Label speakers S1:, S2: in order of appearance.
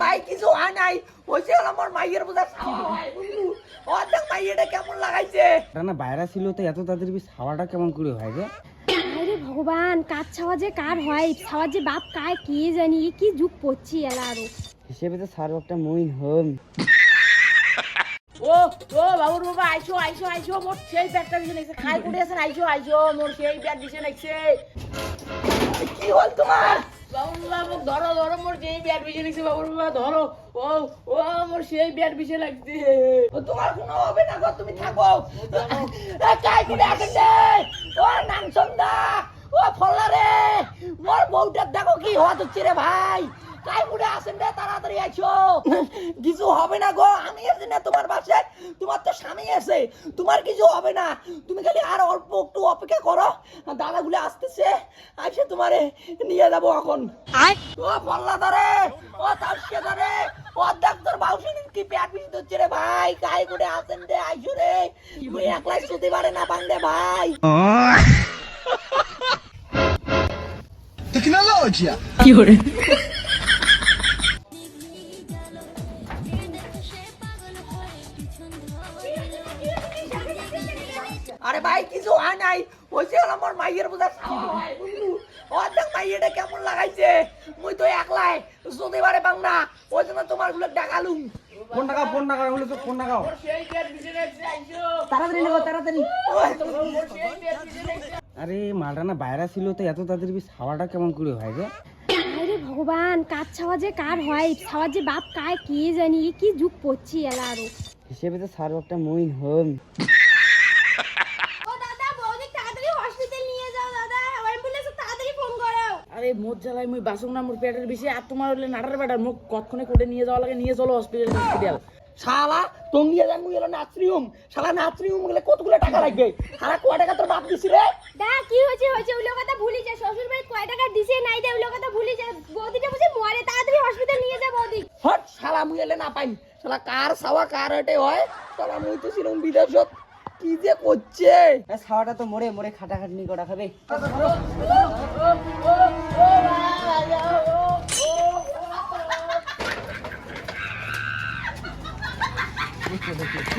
S1: ভাই কিছু হয় নাই। হয়েছে হলো আমার মাইয়ের বোঝা অর্ধেক মাইয়েটা কেমন লাগাইছে?
S2: না বাইরে ছিল তো এত বেশ হাওয়াটা কেমন করে হয় রে
S3: আরে ভগবান কার ছাওয়া যে কার হয়? ছাওয়া যে বাপ কায় কে জানি কি যুগ পড়ছি এলা আরও।
S2: হিসেবে তো সার একটা মইন হম।
S4: ও ও বাবুর বাবা আইসো আইসো আইসো মোর সেই ব্যাগটা দিছে নাইছে। খাই কুড়ে আছেন আইসো আইসো মোর সেই ব্যাগ দিছে নাইছে।
S1: কি হল তোমার?
S4: বাবুর বাবা মোক ধরো ধরো মোর যেই ব্যাট বিছে লাগছে বাবুর বাবা ধরো। ও ও মোর সেই ব্যাট বিছে লাগছে।
S1: ও, তোমার কোনো হবে না গো তুমি থাকো। কাই করে আসেন ও নাম সন্দা ও ফল্লা রে মোর বউটার দেখো কি হওয়া হচ্ছে রে ভাই। কাই করে আসেন রে তাড়াতাড়ি আইছো। কিছু হবে না গো আমি এসে না তোমার বাসায়। তোমার তো স্বামী আছে তোমার কিছু হবে না। তুমি খালি আর অল্প একটু অপেক্ষা করো দাদাগুলো আসতেছে আইসে তোমারে নিয়ে যাব এখন। ও ফল্লা ধরে ও তালসে ধরে ও দেখ তোর বাউসিন কি পেট পিছিয়ে হচ্ছে রে ভাই। কাই করে আসেন রে আইসো রে। একলাই শুতে পারে না পাঙ্গে ভাই।
S5: Tecnologia!
S1: আরে ভাই কিছু হয় নাই। হয়েছে হলো আমার মাইয়ের বোঝা অর্ধেক মাইয়েটা কেমন লাগাইছে? মুই তো একলাই। শুতে পারে পাং না ওই জন্য তোমারগুলো ডাকালুম।
S2: ফোন টাকা ফোন টাকা বলে তো ফোন টাকাও। তাড়াতাড়ি নেব তাড়াতাড়ি। আরে মালটা না বাইরে ছিল তো এত তাদের বেশ হাওয়াটা কেমন করে হয় রে?
S3: আরে ভগবান কাজ ছাওয়া যে কার হয়? ছাওয়া যে বাপ কায় কে জানি কি যুগ পড়ছি এলা আরও।
S2: হিসেবে তো সার একটা মইন হম।
S3: ও দাদা বৌদি তাড়াতাড়ি হসপিটাল নিয়ে যাও দাদা অ্যাম্বুলেন্স তাড়াতাড়ি ফোন করো
S4: আরে মোর জ্বালাই মুই বাসুক না মোর পেটের বেশি আর তোমার হলে নাটার বেটার মুখ কতক্ষণে কোটে নিয়ে যাওয়া লাগে নিয়ে চলো হসপিটাল হসপিটাল
S1: শালা মুই এলো নাচরিউম শালা নাচরিউম গেলে কতগুলো টাকা লাগবে শালা কয় টাকা তোর বাপ দিছি রে
S3: দা কি হয়েছে হয়েছে ওই কথা ভুলি যা শ্বশুর বাড়ি কয় টাকা দিছে নাই দে ওই কথা ভুলি যা বৌদিটা বুঝে মরে তাড়াতাড়ি হসপিটাল নিয়ে যা বৌদি
S1: হট শালা মুই এলে না পাইম শালা কার সাওয়া কার হেটে হয় শালা মুই তো ছিলাম বিদেশত কি যে করছে
S2: ছাওয়াটা তো মরে মরে খাটাখাটনি করা খাবে
S1: ও витягнути.